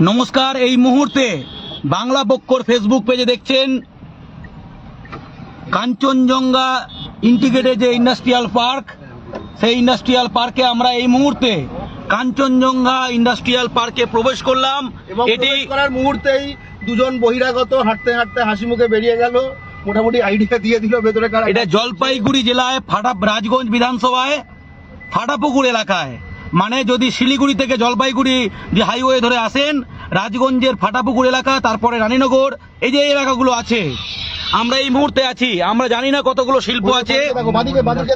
নমস্কার এই মুহূর্তে বাংলা পক্ষর ফেসবুক পেজে দেখছেন কাঞ্চনজঙ্ঘা ইন্টিগ্রেটেড যে ইন্ডাস্ট্রিয়াল পার্ক সেই ইন্ডাস্ট্রিয়াল পার্কে আমরা এই মুহূর্তে কাঞ্চনজঙ্ঘা ইন্ডাস্ট্রিয়াল পার্কে প্রবেশ করলাম। এবং এটি করার মুহূর্তেই দুজন বহিরাগত হাঁটতে হাঁটতে হাসি মুখে বেরিয়ে গেল। মোটামুটি আইডিয়া দিয়ে দিল ভেতরে এটা জলপাইগুড়ি জেলায় ফাটা রাজগঞ্জ বিধানসভায় ফাটাপুকুর এলাকায়। মানে যদি শিলিগুড়ি থেকে জলপাইগুড়ি যে হাইওয়ে ধরে আসেন রাজগঞ্জের ফাটাপুকুর এলাকা তারপরে রানীনগর এই যে এলাকাগুলো আছে আমরা এই মুহূর্তে আছি। আমরা জানি না কতগুলো শিল্প আছে।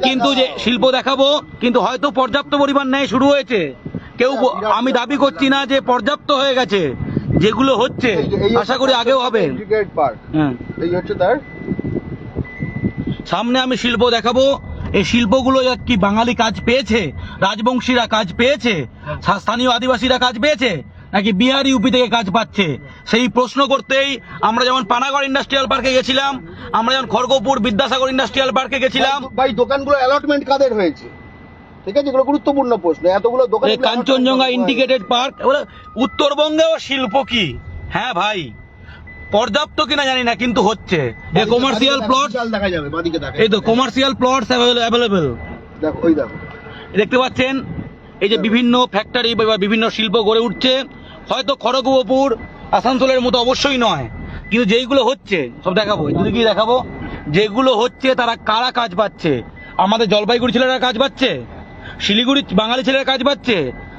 কিন্তু যে শিল্প দেখাবো কিন্তু হয়তো পর্যাপ্ত পরিমাণ নেয় শুরু হয়েছে। কেউ আমি দাবি করছি না যে পর্যাপ্ত হয়ে গেছে যেগুলো হচ্ছে আশা করি আগেও হবে। হ্যাঁ। সামনে আমি শিল্প দেখাবো এই শিল্পগুলো কি বাঙালি কাজ পেয়েছে? রাজবংশীরা কাজ পেয়েছে? স্থানীয় স্থানীয় আদিবাসীরা কাজ পেয়েছে? নাকি বিহার ইউপি থেকে কাজ পাচ্ছে? সেই প্রশ্ন করতেই আমরা যেমন পানাগড় ইন্ডাস্ট্রিয়াল পার্কে গেছিলাম আমরা যেমন খড়গপুর বিদ্যাসাগর ইন্ডাস্ট্রিয়াল পার্কে গেছিলাম। ভাই দোকানগুলো অ্যালটমেন্ট কাদের হয়েছে? ঠিক আছে এগুলো গুরুত্বপূর্ণ প্রশ্ন। এতগুলো দোকান কাঞ্চনজঙ্ঘা ইন্ডিকেটেড পার্ক উত্তরবঙ্গেও শিল্প কি? হ্যাঁ ভাই। পর্যাপ্ত কিনা জানি না কিন্তু হচ্ছে। এই কমার্শিয়াল প্লট দেখা যাবে বাদিকে দেখা এই তো কমার্শিয়াল প্লটস অ্যাভেলেবেল দেখো ওই দেখো। দেখতে পাচ্ছেন? এই যে বিভিন্ন ফ্যাক্টরি বা বিভিন্ন শিল্প গড়ে উঠছে। হয়তো খড়গপুর আসানসোলের মতো অবশ্যই নয়। কিন্তু যেইগুলো হচ্ছে সব দেখাবো। যদি কি দেখাবো। যেগুলো হচ্ছে তারা কারা কাজ পাচ্ছে? আমাদের জলপাইগুড়ি ছেলেরা কাজ পাচ্ছে? শিলিগুড়ি বাঙালি ছেলেরা কাজ পাচ্ছে?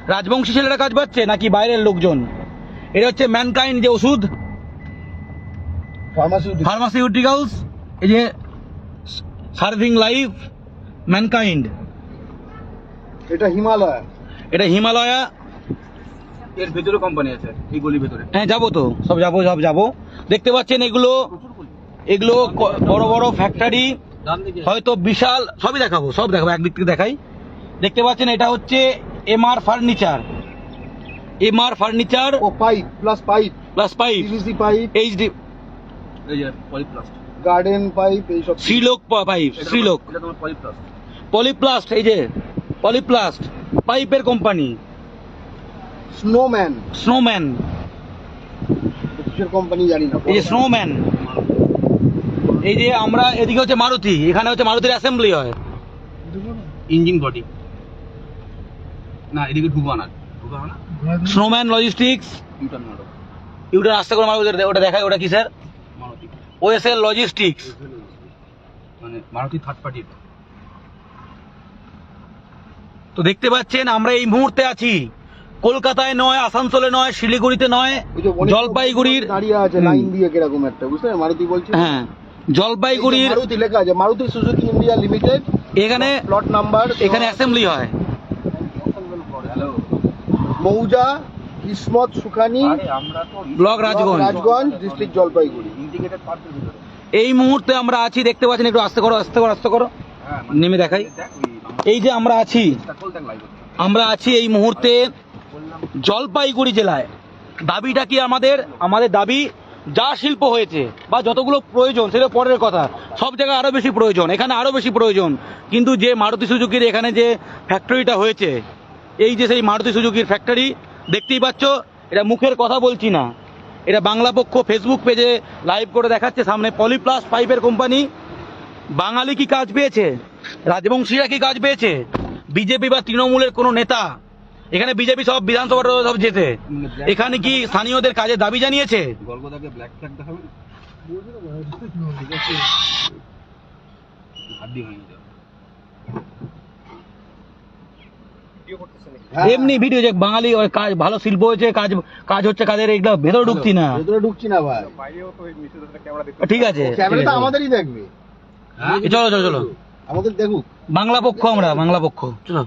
রাজবংশী ছেলেরা কাজ পাচ্ছে? নাকি বাইরের লোকজন? এটা হচ্ছে ম্যানকাইন্ড যে ওষুধ। ফার্মাসিউটিক্যালস এই যে সার্ভিং লাইফ ম্যানকাইন্ড এটা হিমালয় এটা হিমালয়া এর ভেতরে কোম্পানি আছে এই গলির ভেতরে। হ্যাঁ যাব তো সব যাব সব যাব। দেখতে পাচ্ছেন এগুলো এগুলো বড় বড় ফ্যাক্টরি হয়তো বিশাল সবই দেখাবো সব দেখাবো একদিক থেকে দেখাই। দেখতে পাচ্ছেন এটা হচ্ছে এমআর ফার্নিচার এমআর ফার্নিচার ও pipe plus pipe plus pipe HD এই যে পলিপ্লাস্ট। গার্ডেন পাইপ এইসব শ্রীলোক পাইপ শ্রীলোক। এটা তোমার পলিপ্লাস্ট। পলিপ্লাস্ট এই যে পলিপ্লাস্ট পাইপের কোম্পানি। স্নোম্যান স্নোম্যান কিসের কোম্পানি জানি না। এই যে স্নোম্যান এই যে আমরা এদিকে হচ্ছে মারুতি এখানে হচ্ছে মারুতির অ্যাসেম্বলি হয়। ইঞ্জিন বডি না এদিকে ঢুকবা না। স্নোম্যান লজিস্টিক্স ইউটার্ন মারো ইউটার রাস্তা করে মারুতি ওটা দেখায় ওটা কি স্যার ওএসএল লজিস্টিক্স মানে মারুতি থার্ড পার্টি তো দেখতে পাচ্ছেন আমরা এই মুহূর্তে আছি। কলকাতায় নয় আসানসোলে নয় শিলিগুড়িতে নয় জলপাইগুড়ির দাঁড়িয়ে আছে লাইন দিয়ে কীরকম একটা বুঝতে মারুতি বলছে। হ্যাঁ জলপাইগুড়ির মারুতি লেখা আছে মারুতি সুজুকি ইন্ডিয়া লিমিটেড এখানে প্লট নাম্বার এখানে অ্যাসেম্বলি হয়। মৌজা Kismat Sukhani block Rajganj Rajganj district Jalpaiguri. Indicated পার্কের ভিতরে। এই মুহূর্তে আমরা আছি দেখতে পাচ্ছেন একটু আস্তে করো আস্তে করো আস্তে করো। হ্যাঁ নেমে দেখাই। এই যে আমরা আছি আমার আছি এই মুহূর্তে জলপাইগুড়ি জেলায়। দাবিটা কি আমাদের? আমাদের দাবি যা শিল্প হয়েছে বা যতগুলো প্রয়োজন সেটা পরের কথা। সব জায়গায় আরও বেশি প্রয়োজন এখানে আরও বেশি প্রয়োজন। কিন্তু যে মারুতি সুজুকির এখানে যে ফ্যাক্টরিটা হয়েছে এই যে সেই মারুতি সুজুকির ফ্যাক্টরি দেখতেই পাচ্ছ এটা মুখের কথা বলছি না। এটা বাংলা পক্ষ ফেসবুক পেজে লাইভ করে দেখাচ্ছে, সামনে পলিপ্লাস পাইপের কোম্পানি বাঙালি কি কাজ পেয়েছে? রাজবংশীরা কি কাজ পেয়েছে? বিজেপি বা তৃণমূলের কোনো নেতা? এখানে বিজেপি সব বিধানসভা সব যেতে এখানে কি স্থানীয়দের কাজে দাবি জানিয়েছে ফ্ল্যাগ দেখাবে ঠিক আছে হাত দিয়ে ভেঙে যাবে হ্যাঁ, এমনি ভিডিও যে বাঙালি ওই কাজ ভালো শিল্প হয়েছে কাজ কাজ হচ্ছে কাজের এগুলো ভেতরে ঢুকছি না। ভেতরে ঢুকছি না ভাই। ঠিক আছে। ক্যামেরা তো আমাদেরই দেখবে। হ্যাঁ? চলো চলো চলো। আমাদের দেখুক। বাংলা পক্ষ আমরা বাংলা পক্ষ। চলো।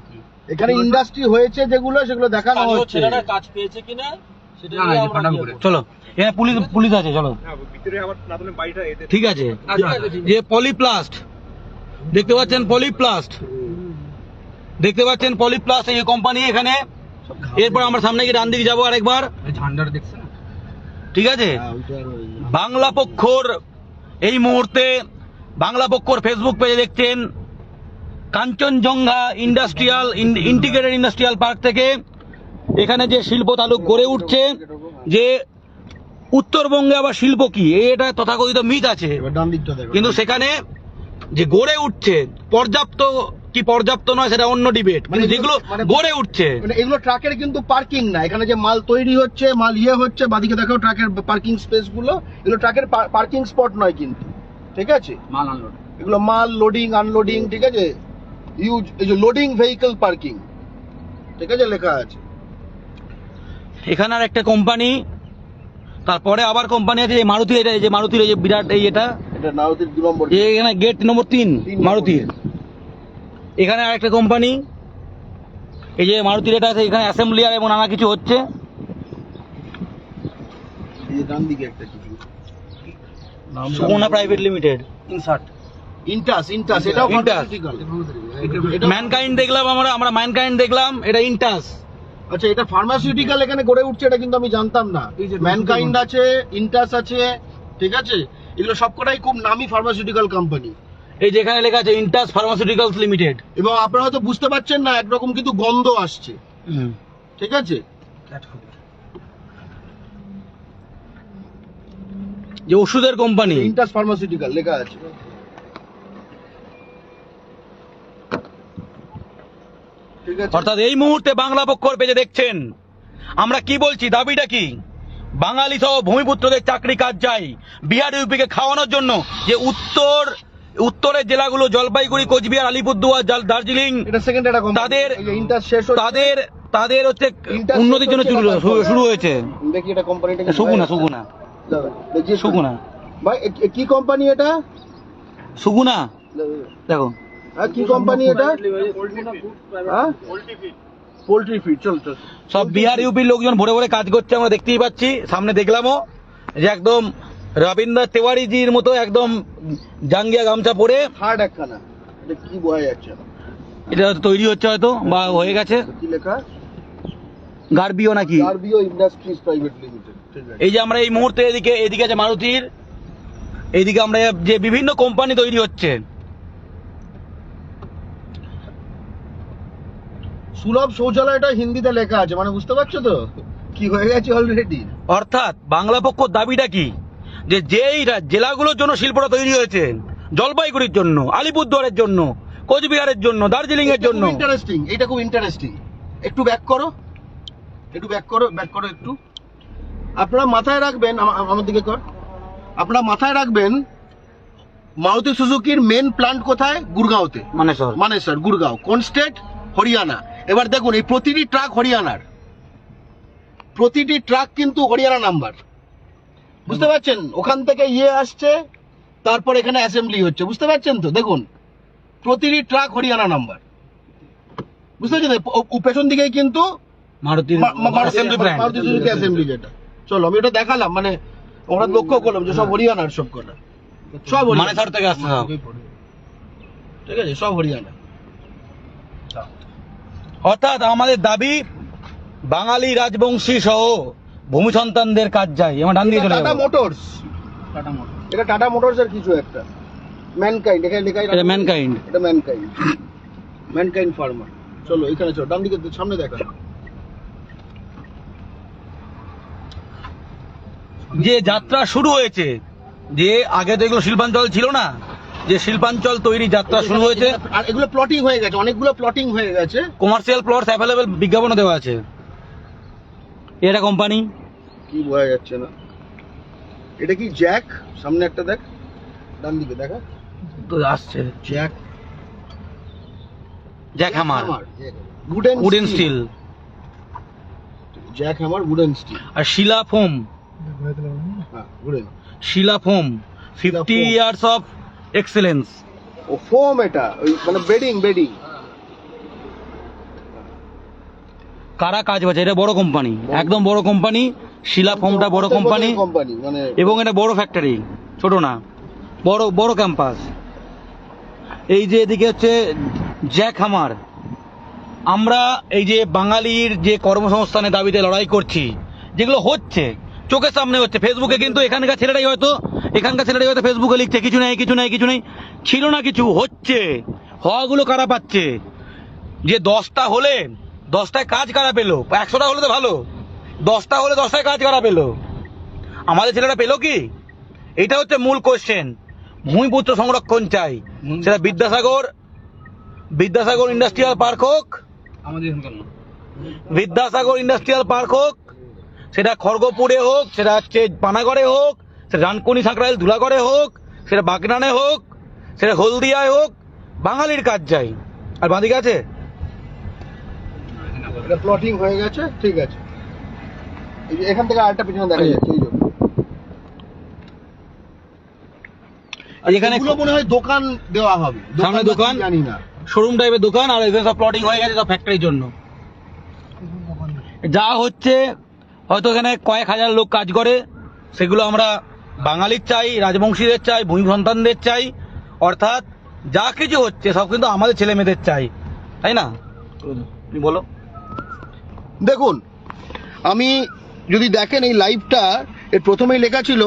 এখানে ইন্ডাস্ট্রি হয়েছে যেগুলো সেগুলো দেখানো হচ্ছে। কাজ পেয়েছে কিনা চলো এখানে পুলিশ পুলিশ আছে চলো। ঠিক আছে। যে পলিপ্লাস্ট দেখতে পাচ্ছেন পলিপ্লাস্ট। দেখতে পাচ্ছেন পলিপ্লাস্ট এই কোম্পানি এখানে। এরপর আমরা সামনে গিয়ে ডান দিকে যাব আরেকবার। ঝান্ডার দেখছে না ঠিক আছে? হ্যাঁ, বাংলা পক্ষর এই মুহূর্তে বাংলা পক্ষর ফেসবুক পেজে দেখছেন Kanchenjunga industrial integrated industrial park থেকে এখানে যে শিল্প তালুক গড়ে উঠছে যে উত্তরবঙ্গে আবার শিল্প কি? এটা তথাকথিত মিথ আছে। কিন্তু সেখানে যে গড়ে উঠছে পর্যাপ্ত কি পর্যাপ্ত নয় সেটা অন্য ডিবেট মানে যেগুলো মানে গড়ে উঠছে। মানে এগুলো ট্রাকের কিন্তু পার্কিং না। এখানে যে মাল তৈরি হচ্ছে মাল ইয়ে হচ্ছে বাদিকে দেখো ট্রাকের পার্কিং স্পেসগুলো এগুলো ট্রাকের পার্কিং স্পট নয় কিন্তু। ঠিক আছে? মাল আনলোড এগুলো মাল লোডিং আনলোডিং ঠিক আছে? ইউজ এই যে লোডিং ভেহিকল পার্কিং ঠিক আছে? লেখা আছে। এখানে আর একটা কোম্পানি তারপরে আবার কোম্পানি আছে এই মারুতি এটা এই যে মারুতির এই যে বিরাট এই এটা। এটা নারদের দু নম্বর এখানে গেট নম্বর তিন মারুতির। এখানে আর একটা কোম্পানি এই যে মারুতি এটা আছে এখানে অ্যাসেম্বলি আর এবং নানা কিছু হচ্ছে। এই যে ডান দিকে একটা কিছু। নাম Sumana private limited insert Intas Intas এটাও Intas। এটা ম্যানকাইন্ড দেখলাম আমরা আমরা ম্যানকাইন্ড দেখলাম এটা ইন্টাস আচ্ছা এটা ফার্মাসিউটিক্যাল এখানে গড়ে উঠছে এটা কিন্তু আমি জানতাম না। এই যে ম্যানকাইন্ড আছে ইন্টাস আছে ঠিক আছে? এগুলো সবকটাই খুব নামি ফার্মাসিউটিক্যাল কোম্পানি এই যেখানে লেখা আছে ইন্টাস ফার্মাসিউটিক্যালস লিমিটেড। এবং আপনারা হয়তো বুঝতে পারছেন না একরকম কিন্তু গন্ধ আসছে। ঠিক আছে? যে ওষুধের কোম্পানি। ইন্টাস ফার্মাসিউটিক্যাল লেখা আছে। আছে? অর্থাৎ এই মুহূর্তে বাংলা পক্ষর পেজে দেখছেন। আমরা কি বলছি দাবিটা কি? বাঙালি সহ ভূমিপুত্রদের চাকরি কাজ চাই বিহার ইউপিকে খাওয়ানোর জন্য যে উত্তর উত্তরের জেলাগুলো জলপাইগুড়ি কোচবিহার আলিপুরদুয়ার দার্জিলিং এটা সেকেন্ড একটা তাদের- শেষ তাদের তাদের হচ্ছে উন্নতির জন্য শুরু হয়েছে। দেখি এটা কোম্পানিটা কি সুগুনা সুগুনা। সুগুনা। ভাই কি কোম্পানি এটা? সুগুনা। দেখো। হ্যাঁ কি কোম্পানি এটা? হ্যাঁ? পোল্ট্রি ফিড চল চল। সব বিহার ইউপির লোকজন ভরে ভরে কাজ করছে আমরা দেখতেই পাচ্ছি সামনে দেখলামও যে একদম রবীন্দ্র তেওয়ারিজির মতো একদম জাঙ্গিয়া গামছা পরে হার্ড একখানা। এটা কি বোঝা যাচ্ছে এটা তৈরি হচ্ছে হয়তো বা হয়ে গেছে। কি লেখা? গার্বিও নাকি? গার্বিও ইন্ডাস্ট্রিজ প্রাইভেট লিমিটেড ঠিক আছে। এই যে আমরা এই মুহূর্তে এদিকে এদিকে আছে মারুতির এইদিকে আমরা যে বিভিন্ন কোম্পানি তৈরি হচ্ছে। সুলভ শৌচালয়টা হিন্দিতে লেখা আছে মানে বুঝতে পারছ তো? কি হয়ে গেছে অলরেডি অর্থাৎ বাংলা পক্ষ দাবিটা কি? যে যেই জেলাগুলোর জন্য শিল্পটা তৈরি হয়েছে জলপাইগুড়ির জন্য আলিপুরদুয়ারের জন্য কোচবিহারের জন্য দার্জিলিং এর জন্য। ইন্টারেস্টিং এটা খুব ইন্টারেস্টিং একটু ব্যাক করো একটু ব্যাক করো ব্যাক করো একটু। আপনারা মাথায় রাখবেন আমা- আমার দিকে কর। আপনারা মাথায় রাখবেন মারুতি সুজুকির মেন প্ল্যান্ট কোথায়? গুরগাঁওতে। মানে সর মানে গুরগাঁও। কোন স্টেট হরিয়ানা। এবার দেখুন এই প্রতিটি ট্রাক হরিয়ানার। প্রতিটি ট্রাক কিন্তু হরিয়ানা নাম্বার বুঝতে পারছেন? ওখান থেকে ইয়ে আসছে তারপর এখানে অ্যাসেম্বলি হচ্ছে। বুঝতে পারছেন তো? দেখুন প্রতিটি ট্রাক হরিয়ানা নাম্বার বুঝতে পারছেন? পেছন দিকেই কিন্তু মারুতি মারুতি সুজুকি অ্যাসেম্বলি যেটা। চলো আমি দেখালাম মানে ওরা লক্ষ্য করলাম যে সব হরিয়ানার সব কটা। সব মানে থেকে সব ঠিক আছে সব হরিয়ানা। অর্থাৎ আমাদের দাবি বাঙালি রাজবংশী সহ ভূমি সন্তানদের কাজ চাই আমার ডান দিয়ে চলে টাটা মোটরস টাটা মোটর এটা টাটা মোটরস এর কিছু একটা। ম্যানকাইন্ড এখানে লেখা এটা ম্যানকাইন্ড এটা ম্যানকাইন্ড ম্যানকাইন্ড ফার্মার চলো এখানে চলো ডান দিকে সামনে দেখা। যে যাত্রা শুরু হয়েছে যে আগে তো এগুলো শিল্পাঞ্চল ছিল না যে শিল্পাঞ্চল তৈরি যাত্রা শুরু হয়েছে আর এগুলো প্লটিং হয়ে গেছে অনেকগুলো প্লটিং হয়ে গেছে। কমার্শিয়াল প্লটস অ্যাভেলেবেল বিজ্ঞাপনও দেওয়া আছে। এটা কোম্পানি? কি বোঝা যাচ্ছে না। এটা কি জ্যাক? সামনে একটা দেখ। ডান দিকে দেখা তো আসছে। Jack. Jack hammer wooden wooden steel jack hammer wooden steel আর শিলা ফোম। হ্যাঁ Shila foam. Fifty. Years of excellence O foam এটা। ওই মানে বেডিং বেডিং কারা কাজ পাচ্ছে এটা বড় কোম্পানি একদম বড় কোম্পানি শিলা ফোমটা বড় কোম্পানি কোম্পানি মানে এবং এটা বড় ফ্যাক্টরি ছোট না বড় বড় ক্যাম্পাস এই যে এদিকে হচ্ছে জ্যাক হামার আমরা এই যে বাঙালির যে কর্মসংস্থানের দাবিতে লড়াই করছি যেগুলো হচ্ছে চোখের সামনে হচ্ছে ফেসবুকে কিন্তু এখানকার ছেলেরাই হয়তো এখানকার ছেলেরাই হয়তো ফেসবুকে লিখছে কিছু নেই কিছু নেই কিছু নেই। ছিল না কিছু হচ্ছে হওয়াগুলো কারা পাচ্ছে? যে দশটা হলে দশটায় কাজ কারা পেল? একশোটা হলে তো ভালো। দশটা হলে দশটায় কাজ করা পেল? আমাদের ছেলেরা পেল কি? এটা হচ্ছে মূল কোশ্চেন ভূমিপুত্র সংরক্ষণ চাই। সেটা বিদ্যাসাগর বিদ্যাসাগর ইন্ডাস্ট্রিয়াল পার্ক হোক বিদ্যাসাগর ইন্ডাস্ট্রিয়াল পার্ক হোক সেটা খড়গপুরে হোক সেটা হচ্ছে পানাগড়ে হোক সেটা রানকুনি সাঁকড়াইল ধুলাগড়ে হোক সেটা বাগনানে হোক সেটা হলদিয়ায় হোক বাঙালির কাজ চাই। আর বাঁদিকে আছে? এটা প্লটিং হয়ে গেছে ঠিক আছে। এই যে এখান থেকে আরেকটা পিছনে দেখা যাচ্ছে এই। এখানে মনে হয় দোকান দেওয়া হবে। সামনে দোকান? জানি না। শোরুম টাইপের দোকান আর এখানে সব প্লটিং হয়ে গেছে সব ফ্যাক্টরির জন্য। যা হচ্ছে হয়তো এখানে কয়েক হাজার লোক কাজ করে সেগুলো আমরা বাঙালির চাই রাজবংশীদের চাই ভূমি সন্তানদের চাই অর্থাৎ যা কিছু হচ্ছে সব কিন্তু আমাদের ছেলে মেয়েদের চাই। তাই না? তুমি বলো। দেখুন, আমি যদি দেখেন এই লাইভটা, এর প্রথমেই লেখা ছিল,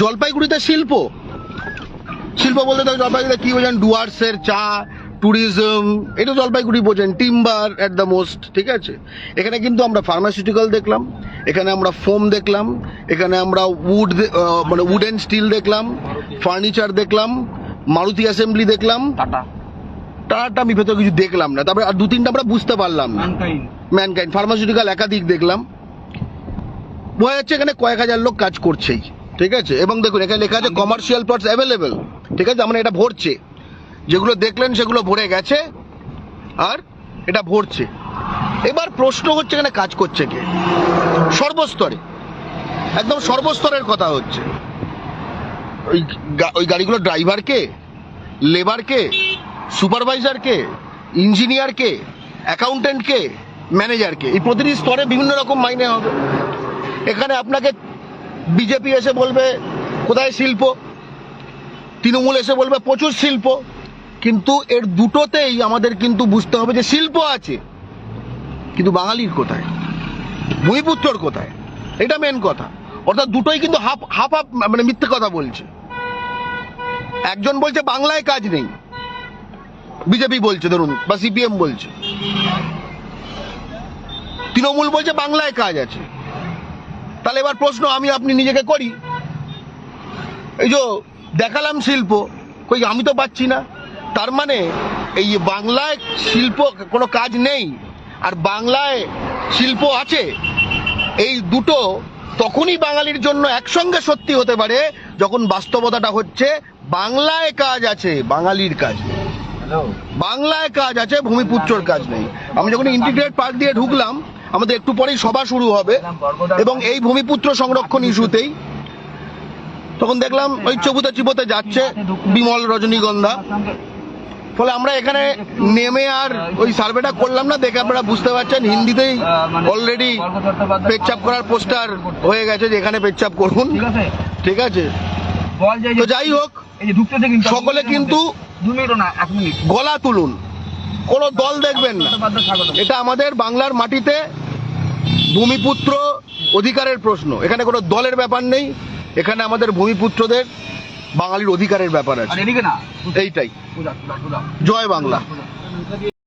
জলপাইগুড়িতে শিল্প। শিল্প বলতে তো জলপাইগুড়িতে কি বোঝেন? ডুয়ার্সের চা ট্যুরিজম এটা জলপাইগুড়ি বোঝেন টিম্বার অ্যাট দ্য মোস্ট ঠিক আছে? এখানে কিন্তু আমরা ফার্মাসিউটিক্যাল দেখলাম, এখানে আমরা ফোম দেখলাম, এখানে আমরা উড মানে উড অ্যান্ড স্টিল দেখলাম ফার্নিচার দেখলাম, মারুতি অ্যাসেম্বলি দেখলাম টাটা টাটা আমি ভেতরে কিছু দেখলাম না। তারপরে আর দু তিনটা আমরা বুঝতে পারলাম না। ম্যানকাইন্ড ফার্মাসিউটিক্যাল একাধিক দেখলাম। বোঝা যাচ্ছে এখানে কয়েক হাজার লোক কাজ করছেই। ঠিক আছে? এবং দেখুন এখানে লেখা আছে কমার্শিয়াল প্লটস অ্যাভেলেবেল ঠিক আছে? আমরা এটা ভরছে। যেগুলো দেখলেন সেগুলো ভরে গেছে আর এটা ভরছে। এবার প্রশ্ন হচ্ছে এখানে কাজ করছে কে? সর্বস্তরে। একদম সর্বস্তরের কথা হচ্ছে। ওই গা- ওই গাড়িগুলোর ড্রাইভারকে লেবারকে সুপারভাইজারকে ইঞ্জিনিয়ারকে অ্যাকাউন্টেন্টকে ম্যানেজারকে এই প্রতিটি স্তরে বিভিন্ন রকম মাইনে হবে। এখানে আপনাকে বিজেপি এসে বলবে, কোথায় শিল্প? তৃণমূল এসে বলবে, প্রচুর শিল্প। কিন্তু এর দুটোতেই আমাদের কিন্তু বুঝতে হবে যে শিল্প আছে, কিন্তু বাঙালির কোথায়? ভূমিপুত্রর কোথায়? এটা মেন কথা। অর্থাৎ দুটোই কিন্তু হাফ হাফ হাফ মানে মিথ্যে কথা বলছে। একজন বলছে, বাংলায় কাজ নেই। বিজেপি বলছে, ধরুন, বা সিপিএম বলছে। তৃণমূল বলছে, বাংলায় কাজ আছে। তাহলে এবার প্রশ্ন আমি, আপনি নিজেকে করি। এই যে দেখালাম শিল্প, কই আমি তো পাচ্ছি না। তার মানে এই বাংলায় শিল্প কোনো কাজ নেই, আর বাংলায় শিল্প আছে, এই দুটো তখনই বাঙালির জন্য একসঙ্গে সত্যি হতে পারে, যখন বাস্তবতাটা হচ্ছে, বাংলায় কাজ আছে, বাঙালির কাজ। বাংলায় কাজ আছে ভূমিপুত্রর কাজ নেই। আমি যখন ইন্টিগ্রেট পার্ক দিয়ে ঢুকলাম আমাদের একটু পরেই সভা শুরু হবে এবং এই ভূমিপুত্র সংরক্ষণ ইস্যুতেই। তখন দেখলাম ওই চবুতে চিবোতে যাচ্ছে বিমল রজনীগন্ধা। ফলে আমরা এখানে নেমে আর ওই সার্ভেটা করলাম না দেখে আপনারা বুঝতে পারছেন হিন্দিতেই অলরেডি পেচ্ছাপ করার পোস্টার হয়ে গেছে যে এখানে পেচ্ছাপ করুন। ঠিক আছে? তো যাই হোক সকলে কিন্তু দু মিনিটও না এক মিনিট। গলা তুলুন। কোনো দল দেখবেন না। এটা আমাদের বাংলার মাটিতে ভূমিপুত্র অধিকারের প্রশ্ন। এখানে কোনো দলের ব্যাপার নেই। এখানে আমাদের ভূমিপুত্রদের বাঙালির অধিকারের ব্যাপার আছে। এইটাই। জয় বাংলা।